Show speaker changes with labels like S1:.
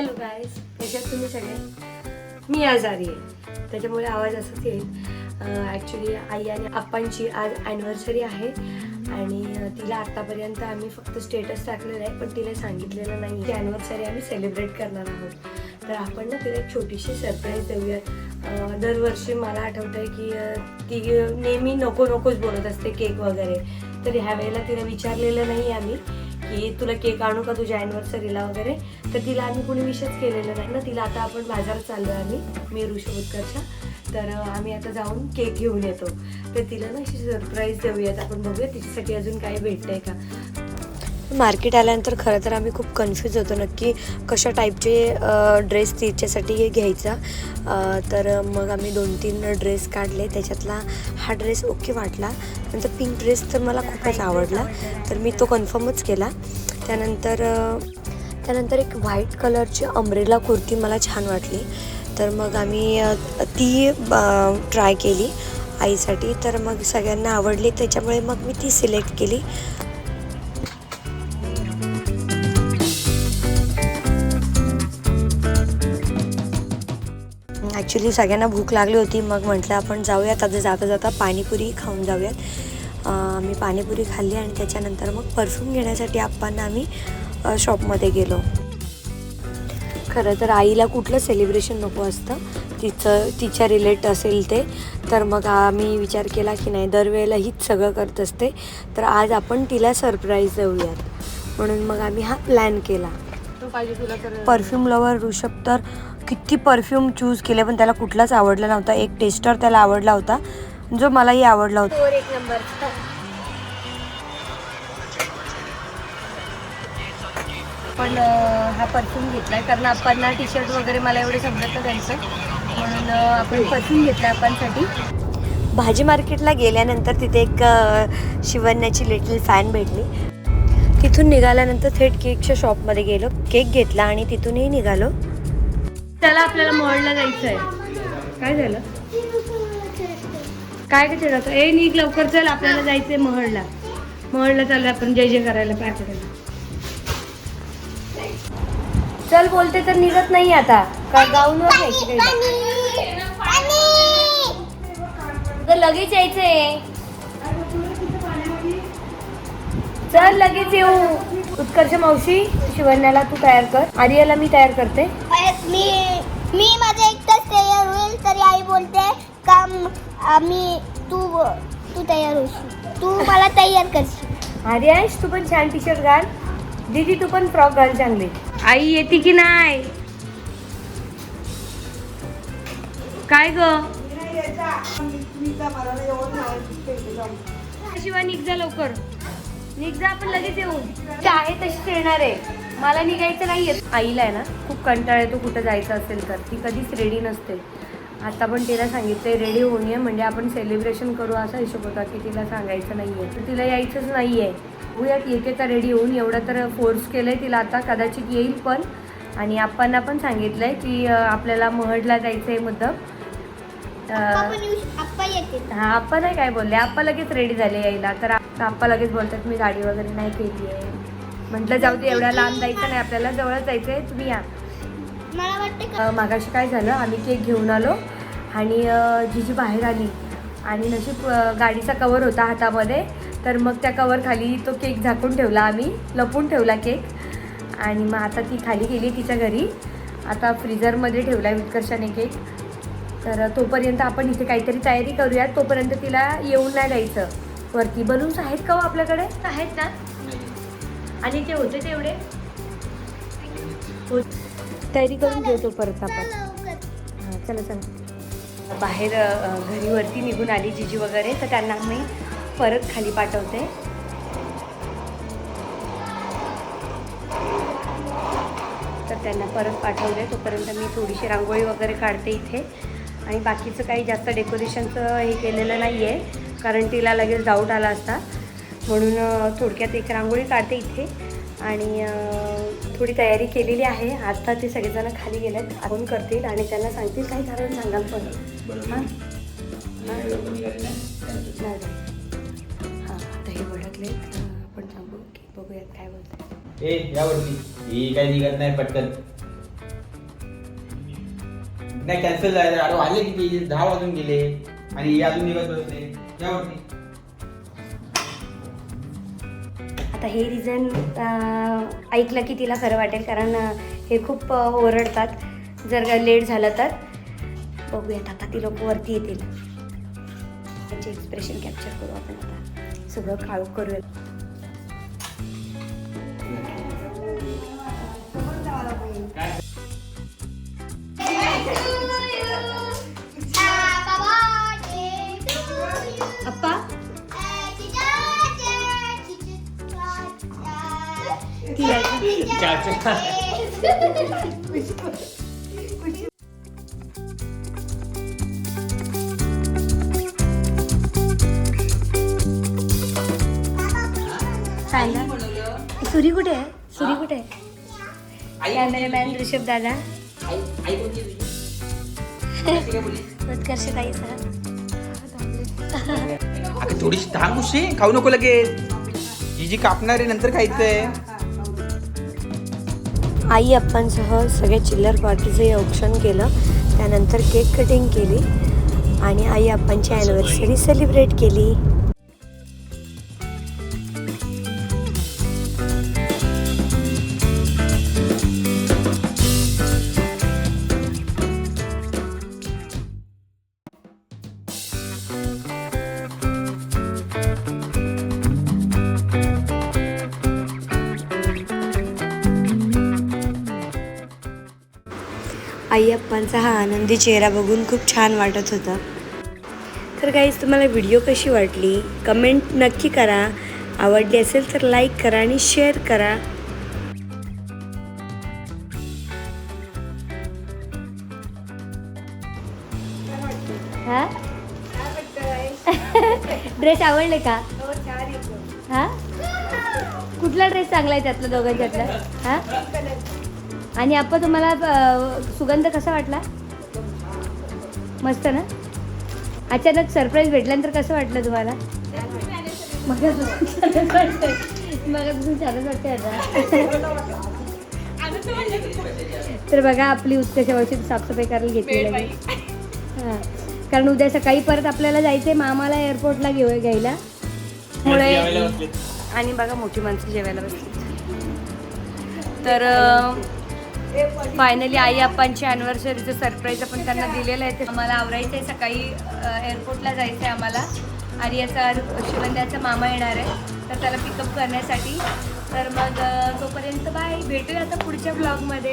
S1: Hello guys कशात तुम्ही सगळे? मी आजारी आहे. त्याच्यामुळे आवाज असंच येईल. ॲक्च्युली आई आणि आप्पांची आज ॲनिव्हर्सरी आहे. आणि तिला आत्तापर्यंत आम्ही फक्त स्टेटस टाकलेलं आहे पण तिला सांगितलेलं नाही की ॲनिव्हर्सरी आम्ही सेलिब्रेट करणार आहोत. तर आपण ना तिला एक छोटीशी सरप्राईज देऊया. दरवर्षी मला आठवतं आहे की ती नेहमी नको नकोच बोलत असते केक वगैरे. तर ह्या वेळेला तिला विचारलेलं नाही आम्ही. की तुला केक आणू का तुझ्या अॅनिव्हर्सरीला वगैरे? तर तिला आम्ही कोणी विशच केलेलं नाही ना. तिला आता आपण बाजारात चाललो आहे आम्ही मी ऋषी तर आम्ही आता जाऊन केक घेऊन येतो. तर तिला ना अशी सरप्राईज देऊयात. आपण बघूया तिच्यासाठी अजून काय भेटतंय का. मार्केट आल्यानंतर खरं तर आम्ही खूप कन्फ्यूज होतो नक्की कशा टाईपचे ड्रेस तिच्यासाठी घ्यायचा. तर मग आम्ही दोन तीन ड्रेस काढले. त्याच्यातला हा ड्रेस ओके वाटला. नंतर पिंक ड्रेस तर मला खूपच आवडला. तर मी तो कन्फर्मच केला. त्यानंतर त्यानंतर एक व्हाईट कलरची अम्ब्रेला कुर्ती मला छान वाटली. तर मग आम्ही ती ट्राय केली आईसाठी. तर मग सगळ्यांना आवडली. त्याच्यामुळे मग मी ती सिलेक्ट केली. ॲक्च्युली सगळ्यांना भूक लागली होती. मग म्हटलं आपण जाऊयात. आता जाता जाता पाणीपुरी खाऊन जाऊयात. मी आम्ही पाणीपुरी खाल्ली आणि त्याच्यानंतर मग परफ्यूम घेण्यासाठी आप्पांना आम्ही शॉपमध्ये गेलो. खरं तर आईला कुठलं सेलिब्रेशन नको असतं. तिचं तिच्या रिलेट असेल ते. तर मग आम्ही विचार केला की नाही दरवेळेला हीच सगळं करत असते. तर आज आपण तिला सरप्राईज देऊयात. म्हणून मग आम्ही हा प्लॅन केला.
S2: पाहिजे तुला तर.
S1: परफ्यूम लवर ऋषभ तर किती परफ्यूम चूज केले पण त्याला कुठलाच आवडला नव्हता. एक टेस्टर त्याला आवडला होता. जो मलाही आवडला होता.
S2: फोर एक नंबर पण हा परफ्यूम घेतलाय. कारण आपण टी शर्ट वगैरे मला एवढे समजत म्हणून आपण परफ्यूम घेतलाय आपणसाठी.
S1: भाजी मार्केटला गेल्यानंतर तिथे एक शिवण्याची लिटल फॅन भेटली. तिथून निघाल्यानंतर थेट केकच्या शॉपमध्ये गेलो. केक घेतला आणि तिथूनही निघालो.
S2: त्याला आपल्याला मॉलला जायचं आहे काय झालं? काय काय राहतं ए निघ लवकर चल आपल्याला जायचंय महडला महडला चाललं आपण जय जय करायला पाय पडायला चल बोलते तर निघत नाही आता. का तर लगेच यायचंय. चल लगेच येऊ. उत्कर्ष मावशी शिवण्याला तू तयार कर. आर्याला मी तयार करते.
S3: मी मी माझं एकटाच तयार होईल तरी आई बोलते का म- आम्ही तू तू तयार होशील. तू मला तयार करशील.
S2: आर्याश तू पण छान टी शर्ट घाल. दीदी तू पण फ्रॉक घाल चांगली. आई येते की नाही? काय ग? शिवाय निघ जा लवकर. निघ जा आपण लगेच येऊ. आहे तशीच येणार आहे. मला निघायचं नाहीये. आईला आहे ना खूप कंटाळा येतो कुठं जायचं असेल तर. ती कधीच रेडी नसते. आता पण तिला सांगितलंय रेडी होऊन ये. म्हणजे आपण सेलिब्रेशन करू असा हिशोब होता की तिला सांगायचं नाहीये. तर तिला यायचंच नाहीये. बघूयात येते का रेडी होऊन. एवढं तर फोर्स केलंय तिला आता. कदाचित येईल पण. आणि आप्पांना पण सांगितलंय की अं, आपल्याला महडला मुद्दाम
S3: श- आप्पा येतील.
S2: हा नाही काय बोलले. आप्पा लगेच रेडी झाले यायला. तर आप्पा लगेच बोलतात मी गाडी वगैरे नाही केली आहे. म्हटलं जाऊ दे एवढ्या लांब जायचं नाही आपल्याला जवळ जायचं आहे तुम्ही या.
S3: मला वाटतं
S2: मागाशी काय झालं आम्ही केक घेऊन आलो आणि जिजी बाहेर आली आणि नशीब गाडीचा कवर होता हातामध्ये तर मग त्या कवर खाली तो केक झाकून ठेवला आम्ही लपून ठेवला केक आणि मग आता ती खाली गेली तिच्या घरी. आता फ्रीजरमध्ये ठेवला उत्कर्षाने केक. तर तोपर्यंत आपण इथे काहीतरी तयारी करूयात तोपर्यंत तिला येऊन नाही द्यायचं वरती बलून्स आहेत का हो आपल्याकडे? आहेत ना. आणि ते होते तेवढे? हो तयारी करून घेतो परत आपण. हां चला चला. बाहेर घरी वरती निघून आली जिजी वगैरे तर त्यांना मी परत खाली पाठवते. तर त्यांना परत पाठवले तोपर्यंत मी थोडीशी रांगोळी वगैरे काढते इथे. आणि बाकीचं काही जास्त डेकोरेशनचं हे केलेलं नाही आहे कारण तिला लगेच डाऊट आला असता. म्हणून थोडक्यात एक रांगोळी काढते इथे. आणि थोडी तयारी केलेली आहे. आता ते सगळेजण खाली गेलेत. फोन करतील आणि त्यांना सांगतील काही कारण सांगाल पण. हां? नाही हां? आता हे ओळखले आपण थांबू. की बघूयात काय बोलतात.
S4: ए यावरती ही काही निघत नाही पटकन. काय कॅन्सल झालं. अरे वाजले किती? दहा वाजून गेले. आणि हे अजून निघत बसले यावरती.
S2: आता हे रिझन ऐकलं की तिला खरं वाटेल कारण हे खूप ओरडतात. जर का लेट झालं तर. बघूयात आता ती लोक वरती येतील. त्यांचे एक्सप्रेशन कॅप्चर करू आपण आता. सगळं काळू करूयात अप्पा सांगा. सुरी कुठे आहे? सुरी कुठे आहे? कॅमेरामॅन ऋषभ दादा. उत्कर्ष ताई सर
S4: थोडीशी थांब उशी खाऊ नको लगेच. ही जी कापणार आहे नंतर खायचंय.
S2: आई अप्पांसह सगळे चिल्लर पार्टीचं औक्षण केलं. त्यानंतर केक कटिंग केली आणि आई अप्पांची ॲनिव्हर्सरी सेलिब्रेट केली. आई अप्पांचा हा आनंदी चेहरा बघून खूप छान वाटत होता. तर काहीच तुम्हाला व्हिडिओ कशी वाटली? कमेंट नक्की करा. आवडली असेल तर लाईक करा आणि शेअर करा. हा? ड्रेस आवडले का? हा? कुठला ड्रेस चांगला आहे त्यातला दोघांच्यातला? हा? आणि आप्पा तुम्हाला सुगंध कसा वाटला? मस्त ना? अचानक सरप्राईज भेटल्यानंतर कसं वाटलं तुम्हाला? वाटतंय. आता. तर बघा आपली उत्कर्ष वर्षी साफसफाई करायला घेतली हां. कारण उद्या सकाळी परत आपल्याला जायचंय मामाला एअरपोर्टला घेऊ घ्यायला. मुळे आणि बघा मोठी माणसं जेवायला बसली. तर फायनली आई आप्पांची अॅनिव्हर्सरीचं सरप्राईज आपण त्यांना दिलेलं आहे. ते आम्हाला आवरायचं आहे. सकाळी एअरपोर्टला जायचं आहे आम्हाला. आणि याचा शिवंद्याचा मामा येणार आहे. तर त्याला पिकअप करण्यासाठी. तर मग तोपर्यंत बाय भेटूया आता पुढच्या ब्लॉगमध्ये